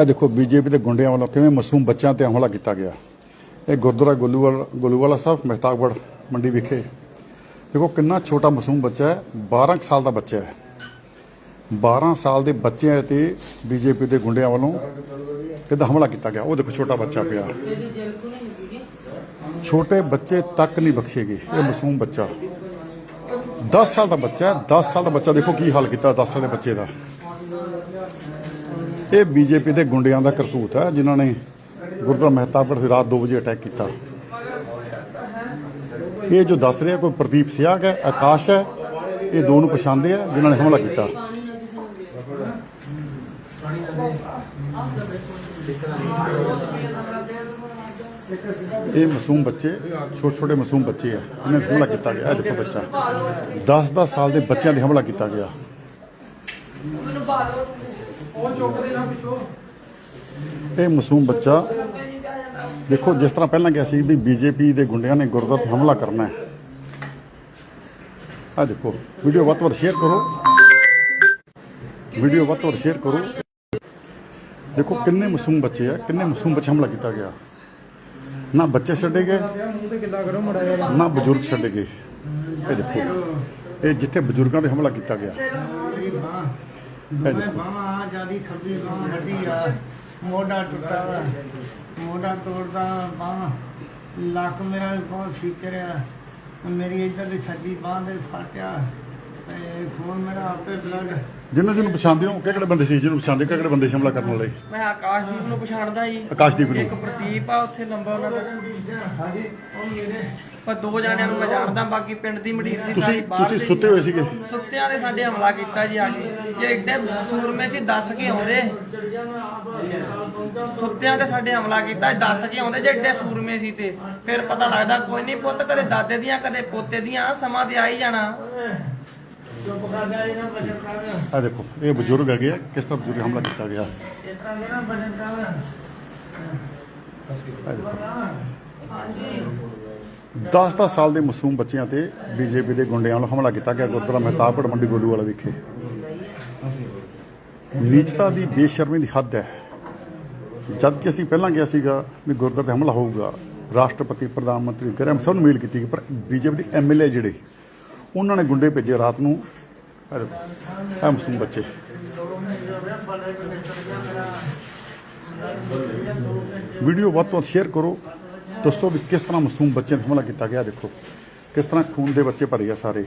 ਆ ਦੇਖੋ, ਬੀਜੇਪੀ ਦੇ ਗੁੰਡਿਆਂ ਵੱਲੋਂ ਕਿਵੇਂ ਮਾਸੂਮ ਬੱਚਿਆਂ ਤੇ ਹਮਲਾ ਕੀਤਾ ਗਿਆ। ਇਹ ਗੁਰਦੁਆਰਾ ਗੁੱਲੂਵਾਲ, ਗੁੱਲੂਵਾਲਾ ਸਾਹਿਬ ਮਹਿਤਾਬਗੜ ਮੰਡੀ ਵਿਖੇ। ਦੇਖੋ, ਕਿੰਨਾ ਛੋਟਾ ਮਾਸੂਮ ਬੱਚਾ ਹੈ। 12 ਸਾਲ ਦਾ ਬੱਚਾ ਹੈ। 12 ਸਾਲ ਦੇ ਬੱਚਿਆਂ ਤੇ ਬੀਜੇਪੀ ਦੇ ਗੁੰਡਿਆਂ ਵੱਲੋਂ ਕਿੱਦਾਂ ਹਮਲਾ ਕੀਤਾ ਗਿਆ। ਉਹ ਦੇਖੋ, ਛੋਟਾ ਬੱਚਾ ਪਿਆ। ਛੋਟੇ ਬੱਚੇ ਤੱਕ ਨਹੀਂ ਬਖਸ਼ੇਗੇ। ਇਹ ਮਾਸੂਮ ਬੱਚਾ। 10 ਸਾਲ ਦਾ ਬੱਚਾ ਹੈ। 10 ਸਾਲ ਦਾ ਬੱਚਾ ਦੇਖੋ ਕੀ ਹਾਲ ਕੀਤਾ 10 ਸਾਲ ਦੇ ਬੱਚੇ ਦਾ। ਇਹ ਬੀਜੇਪੀ ਦੇ ਗੁੰਡਿਆਂ ਦਾ ਕਰਤੂਤ ਹੈ, ਜਿਨ੍ਹਾਂ ਨੇ ਗੁਰਦੁਆਰਾ ਮਹਿਤਾਬਗੜ੍ਹ ਸੇ ਰਾਤ 2 ਵਜੇ ਅਟੈਕ ਕੀਤਾ। ਇਹ ਜੋ ਦੱਸ ਰਿਹਾ, ਕੋਈ ਪ੍ਰਦੀਪ ਸਿਆਗ ਹੈ, ਆਕਾਸ਼ ਹੈ, ਇਹ ਦੋ ਨੂੰ ਪਛਾਣਦੇ ਆ, ਜਿਨ੍ਹਾਂ ਨੇ ਹਮਲਾ ਕੀਤਾ। ਇਹ ਮਾਸੂਮ ਬੱਚੇ ਛੋਟੇ ਛੋਟੇ ਮਾਸੂਮ ਬੱਚੇ ਆ, ਜਿਨ੍ਹਾਂ ਤੇ ਹਮਲਾ ਕੀਤਾ ਗਿਆ। ਇਹ ਦੇਖੋ ਬੱਚਾ। 10-10 ਸਾਲ ਦੇ ਬੱਚਿਆਂ ਤੇ ਹਮਲਾ ਕੀਤਾ ਗਿਆ। ਇਹ ਮਾਸੂਮ ਬੱਚਾ। ਦੇਖੋ, ਜਿਸ ਤਰ੍ਹਾਂ ਪਹਿਲਾਂ ਕਿਹਾ ਸੀ ਵੀ ਬੀਜੇਪੀ ਦੇ ਗੁੰਡਿਆਂ ਨੇ ਗੁਰਦੁਆਰੇ ਤੇ ਹਮਲਾ ਕਰਨਾ ਹੈ। ਆ ਦੇਖੋ, ਵੀਡੀਓ ਵੱਧ ਵੱਧ ਸ਼ੇਅਰ ਕਰੋ। ਵੀਡੀਓ ਵੱਧ ਤੋਂ ਵੱਧ ਸ਼ੇਅਰ ਕਰੋ। ਦੇਖੋ, ਕਿੰਨੇ ਮਾਸੂਮ ਬੱਚੇ ਆ, ਕਿੰਨੇ ਮਾਸੂਮ ਬੱਚੇ ਹਮਲਾ ਕੀਤਾ ਗਿਆ। ਨਾ ਬੱਚੇ ਛੱਡੇ ਗਏ, ਨਾ ਬਜ਼ੁਰਗ ਛੱਡੇ ਗਏ। ਇਹ ਦੇਖੋ, ਇਹ ਜਿੱਥੇ ਬਜ਼ੁਰਗਾਂ ਤੇ ਹਮਲਾ ਕੀਤਾ ਗਿਆ। ਦੇਖੋ ਬਾਹਾਂ ਜਿਆਦੀ ਖੱਬੀ ਬਾਹਾਂ ਹੱਡੀ ਆ ਮੋਢਾ ਟੁੱਟਾ ਵਾ। ਮੋਢਾ ਤੋੜਦਾ ਬਾਹਾਂ ਲੱਕ ਮੇਰਾ ਵੀ ਬਹੁਤ ਫੀਚਰ ਆ ਮੇਰੀ ਇੱਧਰ ਦੀ ਸੱਜੀ ਬਾਹ ਦੇ ਫਟਿਆ ਤੇ ਖੂਨ ਮੇਰਾ ਆਪੇ ਬਲੱਡ ਜਿਹਨੂੰ ਜਿਹਨੂੰ ਪਛਾਣਦੇ ਹੋ ਕਿਹੜੇ ਬੰਦੇ ਸੀ? ਜਿਹਨੂੰ ਪਛਾਣਦੇ ਕਿਹੜੇ ਬੰਦੇ ਸੀ ਹਮਲਾ ਕਰਨ ਵਾਲੇ? ਮੈਂ ਆਕਾਸ਼ਦੀਪ ਨੂੰ ਪਛਾਣਦਾ ਜੀ। ਆਕਾਸ਼ਦੀਪ ਨੂੰ। ਇੱਕ ਪ੍ਰਦੀਪ ਆ ਉੱਥੇ ਨੰਬਰ ਉਹਨਾਂ ਦਾ। ਹਾਂਜੀ ਉਹ ਮੇਰੇ ਪਰ ਦੋ ਜਾਣਿਆਂ ਨੂੰ ਮੈਂ ਜਾਣਦਾ ਬਾਕੀ ਪਿੰਡ ਦੀ ਮਡੀਰ ਸੀ ਤੁਸੀਂ ਤੁਸੀਂ ਸੁੱਤੇ ਹੋਏ ਸੀਗੇ। ਸੁੱਤਿਆਂ ਨੇ ਸਾਡੇ ਹਮਲਾ ਕੀਤਾ ਜੀ ਆ ਕੇ। ਜੇ ਐਡੇ ਸੂਰਮੇ ਸੀ ਦੱਸ ਕੇ ਆਉਂਦੇ। ਸੁੱਤਿਆਂ ਤੇ ਸਾਡੇ ਹਮਲਾ ਕੀਤਾ ਦੱਸ ਕੇ ਆਉਂਦੇ ਜੇ ਐਡੇ ਸੂਰਮੇ ਸੀ ਤੇ। ਫਿਰ ਪਤਾ ਲੱਗਦਾ ਕੋਈ ਨਹੀਂ ਪੁੱਤ ਕਦੇ ਦਾਦੇ ਦੀਆਂ ਕਦੇ ਪੋਤੇ ਦੀਆਂ ਸਮਾਂ ਤੇ ਆ ਹੀ ਜਾਣਾ। ਚੁੱਪ ਕਰ ਜਾ ਇਹਨਾਂ ਬਚਨ ਕਰ ਆ ਦੇਖੋ ਇਹ ਬਜ਼ੁਰਗ ਹੈਗੇ ਆ ਕਿਸ ਤਰ੍ਹਾਂ ਬਜ਼ੁਰਗ ਹਮਲਾ ਕੀਤਾ ਗਿਆ। ਇਹ ਦੇਖੋ 10-10 ਸਾਲ ਦੇ ਮਾਸੂਮ ਬੱਚਿਆਂ ਤੇ ਬੀਜੇਪੀ ਦੇ ਗੁੰਡਿਆਂ ਵੱਲੋਂ ਹਮਲਾ ਕੀਤਾ ਗਿਆ ਗੁਰਦੁਆਰਾ ਮਹਿਤਾਬਗੜ ਮੰਡੀ ਗੋਲੂ ਗੋਲੂਵਾਲਾ ਵਿਖੇ। ਨੀਚਤਾ ਦੀ ਬੇਸ਼ਰਮੀ ਦੀ ਹੱਦ ਹੈ। ਜਦ ਕਿ ਅਸੀਂ ਪਹਿਲਾਂ ਗਿਆ ਸੀਗਾ ਵੀ ਗੁਰਦੁਆਰੇ ਤੇ ਹਮਲਾ ਹੋਊਗਾ ਰਾਸ਼ਟਰਪਤੀ ਪ੍ਰਧਾਨ ਮੰਤਰੀ ਗ੍ਰਹਿ ਸਭ ਨੂੰ ਮੇਲ ਕੀਤੀ ਗਈ ਪਰ ਬੀਜੇਪੀ ਦੇ ਐਮਐਲਏ ਜਿਹੜੇ ਉਹਨਾਂ ਨੇ ਗੁੰਡੇ ਭੇਜੇ ਰਾਤ ਨੂੰ। ਇਹ ਦੇਖੋ, ਮਾਸੂਮ ਬੱਚੇ। ਵੀਡੀਓ ਵੱਧ ਤੋਂ ਵੱਧ ਸ਼ੇਅਰ ਕਰੋ। ਦੱਸੋ ਵੀ ਕਿਸ ਤਰ੍ਹਾਂ ਮਾਸੂਮ ਬੱਚਿਆਂ ਤੇ ਹਮਲਾ ਕੀਤਾ ਗਿਆ? ਦੇਖੋ, ਕਿਸ ਤਰ੍ਹਾਂ ਖੂਨ ਦੇ ਬੱਚੇ ਭਰੇ ਆ ਸਾਰੇ।